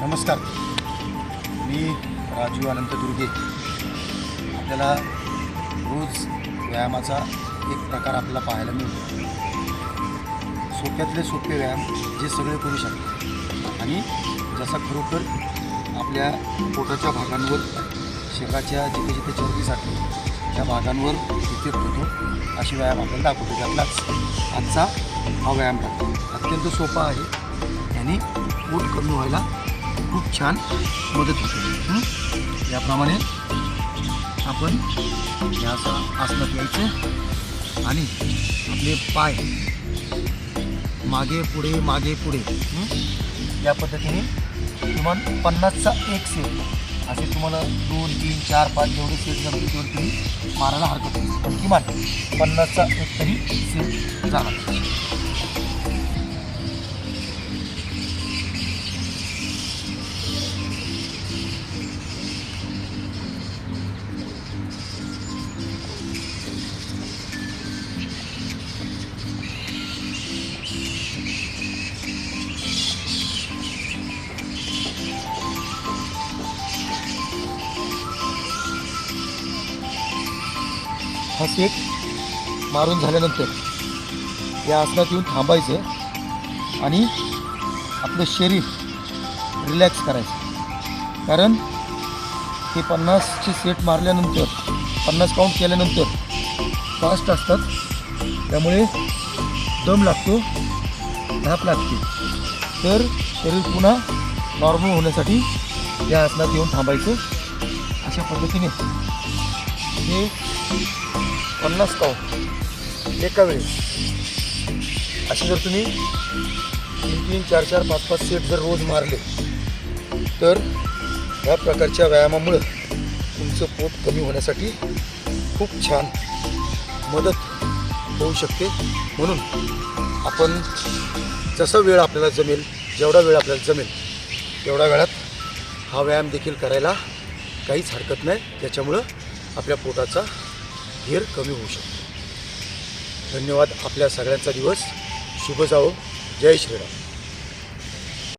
नमस्कार. मी राजू अनंत दुर्गे. आपल्याला रोज व्यायामाचा एक प्रकार आपल्याला पाहायला मिळतो. सोप्यातले सोपे व्यायाम जे सगळे करू शकतात आणि जसा खरोखर आपल्या पोटाच्या भागांवर शरीराच्या जिथे जिथे चरबी साठते त्या भागांवर इफेक्ट होतो असे व्यायाम आपल्याला दाखवतो. त्यातलाच आजचा हा व्यायाम टाकतो अत्यंत सोपा आहे. आणि पोट कमी व्हायला खूप छान मदत होते याप्रमाणे आपण या आसनात यायचं आणि आपले पाय मागे पुढे मागे पुढे या पद्धतीने किमान पन्नासचा एक सेट असे तुम्हाला दोन तीन चार पाच जेवढे सेट जमतील तेवढे तुम्ही मारायला हरकत नाही. पण किमान पन्नासचा एक तरी सेट झाला. हा सेट मारून झाल्यानंतर या आसनात येऊन थांबायचं आणि आपलं शरीर रिलॅक्स करायचं. कारण हे पन्नासचे सेट मारल्यानंतर पन्नास काउंट केल्यानंतर फास्ट असतात. त्यामुळे दम लागतो धाप लागते. तर शरीर पुन्हा नॉर्मल होण्यासाठी या आसनात येऊन थांबायचं. अशा पद्धतीने हे पन्नास काउंट एका वेळेस. असे जर तुम्ही तीन तीन चार चार पाच पाच सेट जर रोज मारले तर ह्या प्रकारच्या व्यायामामुळं तुमचं पोट कमी होण्यासाठी खूप छान मदत होऊ शकते. म्हणून आपण जसा वेळ आपल्याला जमेल जेवढा वेळ आपल्याला जमेल तेवढ्या वेळात हा व्यायाम देखील करायला काहीच हरकत नाही. त्याच्यामुळं आपल्या पोटाचा धीर कमी होऊ शकतो. धन्यवाद आपल्या सगळ्यांचा दिवस. शुभ जावो. जय श्रीराम.